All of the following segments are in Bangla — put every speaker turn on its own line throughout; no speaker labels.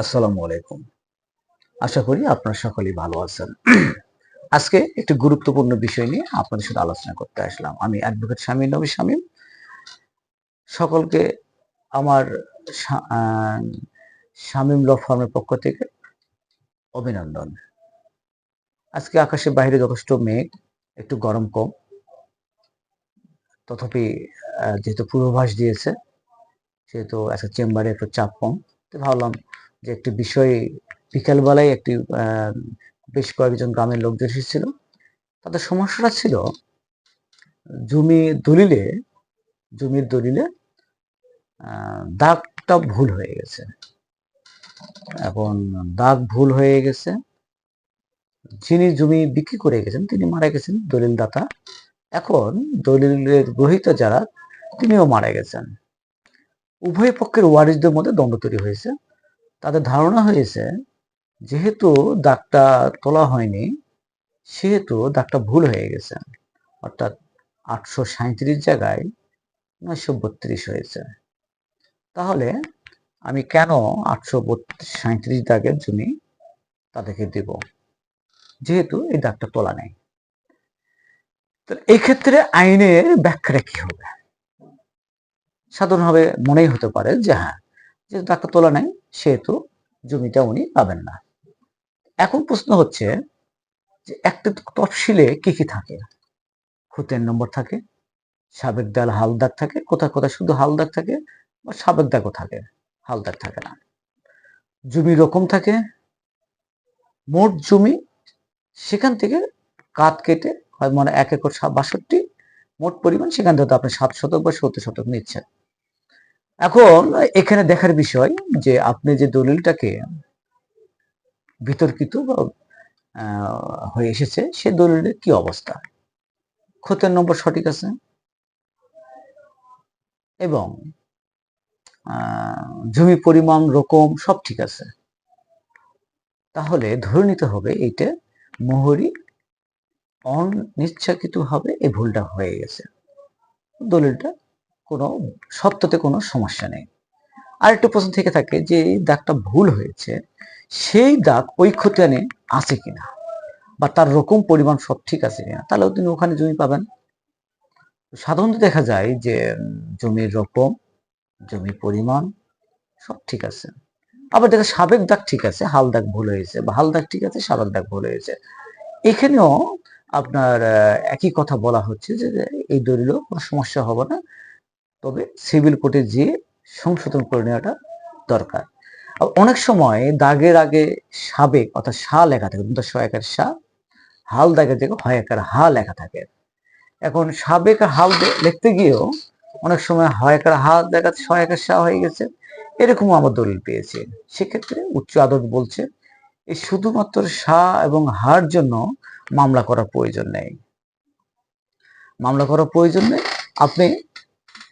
আসসালামু আলাইকুম। আশা করি আপনারা সকলেই ভালো আছেন। আজকে একটি গুরুত্বপূর্ণ বিষয় নিয়ে আপনাদের সাথে আলোচনা করতে আসলাম। আমি অ্যাডভোকেট শামীম নবী শামীম। সকলকে আমার শামীম ল ফার্মের পক্ষ থেকে অভিনন্দন। আজকে আকাশের বাইরে যথেষ্ট মেঘ, একটু গরম কম। তথাপি যেহেতু পূর্বাভাস দিয়েছে, সেহেতু একটা চেম্বারে একটু চাপ কম। তো ভাবলাম যে একটি বিষয় বিকালবেলায় একটি বেশ কয়েকজন গ্রামের লোকজন এসেছিল। তাদের সমস্যাটা ছিল, জমি দলিলে, জমির দলিলে দাগটা ভুল হয়ে গেছে। এখন দাগ ভুল হয়ে গেছে। যিনি জমি বিক্রি করে গেছেন, তিনি মারা গেছেন দলিল দাতা এখন দলিলের গ্রহীতা যারা, তিনিও মারা গেছেন। উভয় পক্ষের ওয়ারিসদের মধ্যে দ্বন্দ্ব তৈরি হয়েছে। তাদের ধারণা হয়েছে, যেহেতু দাগটা তোলা হয়নি, সেহেতু দাগটা ভুল হয়ে গেছে। অর্থাৎ আটশো সাঁত্রিশ জায়গায় নয়শো বত্রিশ হয়েছে। তাহলে আমি কেন আটশো বত্রিশ সাঁত্রিশ দাগের জমি তাদেরকে দেব? যেহেতু এই দাগটা তোলা নেই। তো এই ক্ষেত্রে আইনের ব্যাখ্যাটা কি হবে? সাধারণভাবে মনেই হতে পারে যে হ্যাঁ যে দাগটা তোলা নেই সেহেতু জমিটা উনি পাবেন না। এখন প্রশ্ন হচ্ছে যে একটা তফসিলে কি কি থাকে? খুঁতের নম্বর থাকে, সাবেক দাল হালদার থাকে, কোথায় কোথায় শুধু হালদার থাকে বা সাবেক দাগও থাকে, হালদার থাকে না। জমি রকম থাকে, মোট জমি সেখান থেকে কাত কেটে হয় মানে এক একর বাষট্টি, মোট পরিমাণ সেখান থেকে আপনি সাত শতক বা সত্তর শতক নিচ্ছেন। এখন এখানে দেখার বিষয় যে আপনি যে দলিলটাকে বিতর্কিত হয়ে এসেছে, সে দলিলের কি অবস্থা? ক্ষতের নম্বর সঠিক আছে? এবং জমি পরিমাণ, রকম সব ঠিক আছে। তাহলে ধরে নিতে হবে এইটা মোহরি অনিচ্ছাকৃত ভাবে এই ভুলটা হয়ে গেছে। দলিলটা কোনো, সত্যতে কোনো সমস্যা নেই। আরেকটা প্রশ্ন থেকে থাকে যে দাগটা ভুল হয়েছে, সেই দাগ ওই খতিয়ানে আছে কিনা? বা তার রকম পরিমাণ সব ঠিক আছে কিনা? তাহলেও তিনি ওখানে জমি পাবেন। সাধারণত দেখা যায় যে, জমির রকম, জমির পরিমাণ সব ঠিক আছে। আবার দেখা সাবেক দাগ ঠিক আছে, হাল দাগ ভুল হয়েছে বা হাল দাগ ঠিক আছে, সাবেক দাগ ভুল হয়েছে। এখানেও আপনার একই কথা বলা হচ্ছে যে, এই দলিলও কোনো সমস্যা হবে না। তবে সিভিল কোর্টে যেয়ে সংশোধন করে নেওয়াটা দরকার। অনেক সময় দাগের আগে সাবেক অর্থাৎ সা লেখা থাকে কিন্তু সহায়কার সা হাল দাগের জায়গায় হয়াকার হা লেখা থাকে। এখন সাবেক আর হাল লিখতে গিয়েও অনেক সময় হয়াকার হা দেখাচ্ছে সহায়কার সা হয়ে গেছে এরকমও আমার দলিল পেয়েছি। সেক্ষেত্রে উচ্চ আদালত বলছে এই শুধুমাত্র সা এবং হার জন্য মামলা করার প্রয়োজন নেই। মামলা করার প্রয়োজন নেই। আপনি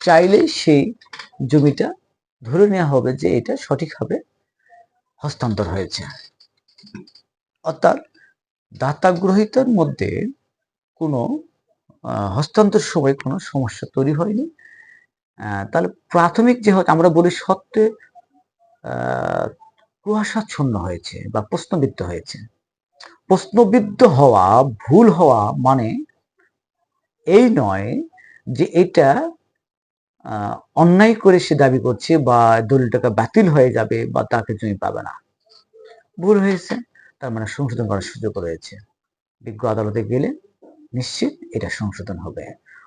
চাইলেই সেই জমিটা ধরে নেওয়া হবে যে এটা সঠিকভাবে হস্তান্তর হয়েছে। অর্থাৎ দাতা গ্রহীতার মধ্যে কোনো হস্তান্তর সময় কোনো সমস্যা তৈরি হয়নি। তাহলে প্রাথমিক যে আমরা বলি সত্ত্বে কুয়াশাচ্ছন্ন হয়েছে বা প্রশ্নবিদ্ধ হয়েছে। প্রশ্নবিদ্ধ হওয়া, ভুল হওয়া মানে এই নয় যে এটা অন্যায় করে সে দাবি করছে বা দলিলটাকে বাতিল হয়ে যাবে বা তাকে জমি পাবে না। ভুল হয়েছে তার মানে সংশোধন করার সুযোগ রয়েছে। বিজ্ঞ আদালতে গেলে নিশ্চিত এটা সংশোধন হবে।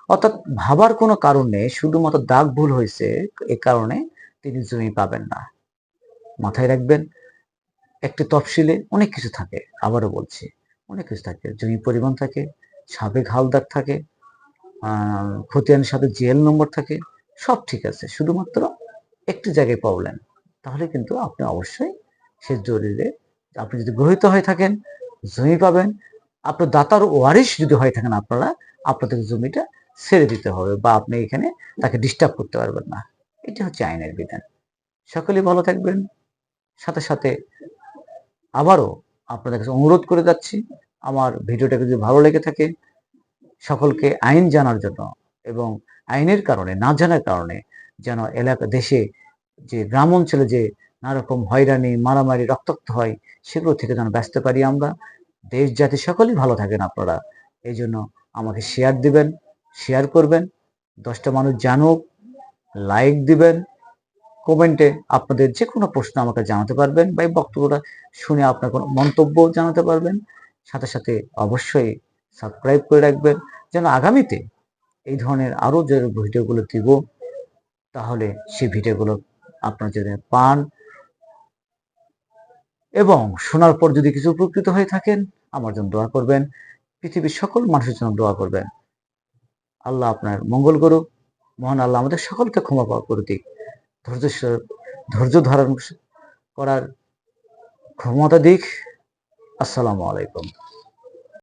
অর্থাৎ ভাবার কোনো কারণ শুধুমাত্র দাগ ভুল হয়েছে এ কারণে তিনি জমি পাবেন না। মাথায় রাখবেন একটি তফসিলে অনেক কিছু থাকে আবারও বলছি অনেক কিছু থাকে। জমি পরিমাণ থাকে সাবেক হালদার থাকে আহ, খতিয়ানের সাথে জিএল নম্বর থাকে সব ঠিক আছে, শুধুমাত্র একটি জায়গায় প্রবলেম তাহলে কিন্তু আপনি অবশ্যই সে দলিলে আপনি যদি গ্রহীত হয়ে থাকেন, জমি পাবেন, আপনার দাতার ওয়ারিশ যদি হয়ে থাকেন আপনারা, আপনাদের জমিটা ছেড়ে দিতে হবে বা আপনি এখানে তাকে ডিস্টার্ব করতে পারবেন না। এটা হচ্ছে আইনের বিধান। সকলেই ভালো থাকবেন। সাথে সাথে আবারও আপনাদের কাছে অনুরোধ করে যাচ্ছি, আমার ভিডিওটা যদি ভালো লেগে থাকে, সকলকে আইন জানার জন্য এবং আইনের কারণে, না জানার কারণে যেন এলাকা, দেশে যে গ্রাম অঞ্চলে যে নানারকম হয়রানি, মারামারি, রক্তাক্ত হয়, সেগুলো থেকে যেন ব্যস্ত পারি আমরা। দেশ জাতি সকলেই ভালো থাকেন আপনারা। এই জন্য আমাকে শেয়ার দিবেন শেয়ার করবেন, দশটা মানুষ জানুক লাইক দিবেন কমেন্টে আপনাদের যে কোনো প্রশ্ন আমাকে জানাতে পারবেন বা এই বক্তব্যটা শুনে আপনার কোনো মন্তব্য জানাতে পারবেন। সাথে সাথে অবশ্যই সাবস্ক্রাইব করে রাখবেন। যেন আগামীতে এই ধরনের আরও যে ভিডিওগুলো দিব, তাহলে সেই ভিডিওগুলো আপনারা যদি পান এবং শোনার পর যদি কিছু উপকৃত হয়ে থাকেন, আমার জন্য দোয়া করবেন। পৃথিবীর সকল মানুষের জন্য দোয়া করবেন। আল্লাহ আপনার মঙ্গল করুক। মহান আল্লাহ আমাদের সকলকে ক্ষমা পাওয়া করে দিক। ধৈর্য ধৈর্য ধারণ করার ক্ষমতা দিক। আসসালামু আলাইকুম।